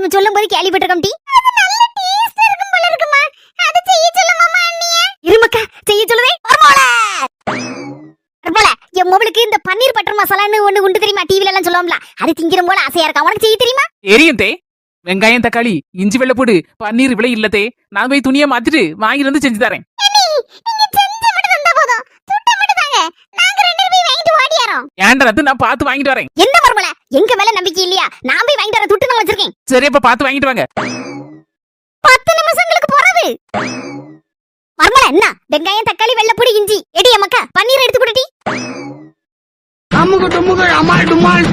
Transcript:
அவங்க சொல்லும் போது கேள்விப்பட்டிருக்கோம் டி. இருமக்கா செய்ய சொல்லுவே. வரமோல வரமோல என் மொபைலுக்கு இந்த பன்னீர் பட்டர் மசாலான்னு ஒண்ணு உண்டு தெரியுமா? டிவில எல்லாம் சொல்லுவோம்ல. அது திங்கிற போல ஆசையா இருக்கா? உனக்கு செய்ய தெரியுமா? தெரியும் தே. வெங்காயம் தக்காளி இஞ்சி வெள்ளப்பூடு பன்னீர் விலை இல்லதே நான் போய் துணியை மாத்திட்டு வாங்கிட்டு வந்து செஞ்சு தரேன். ஏன்டா நான் பார்த்து வாங்கிட்டு வரேன். என்ன மர்மல எங்க மேல நம்பிக்கை இல்லையா? நான் போய் வாங்கிட்டு வர வச்சிருக்கேன் சரி அப்ப பார்த்து வாங்கிட்டு வாங்க. பத்து நிமிஷங்களுக்கு போறது மர்மல என்ன? வெங்காயம் தக்காளி வெள்ளப்பொடி இஞ்சி. எடி அம்மக்கா பன்னீர் எடுத்து கொடுட்டி அமுக டுமுக அமால் டுமால்.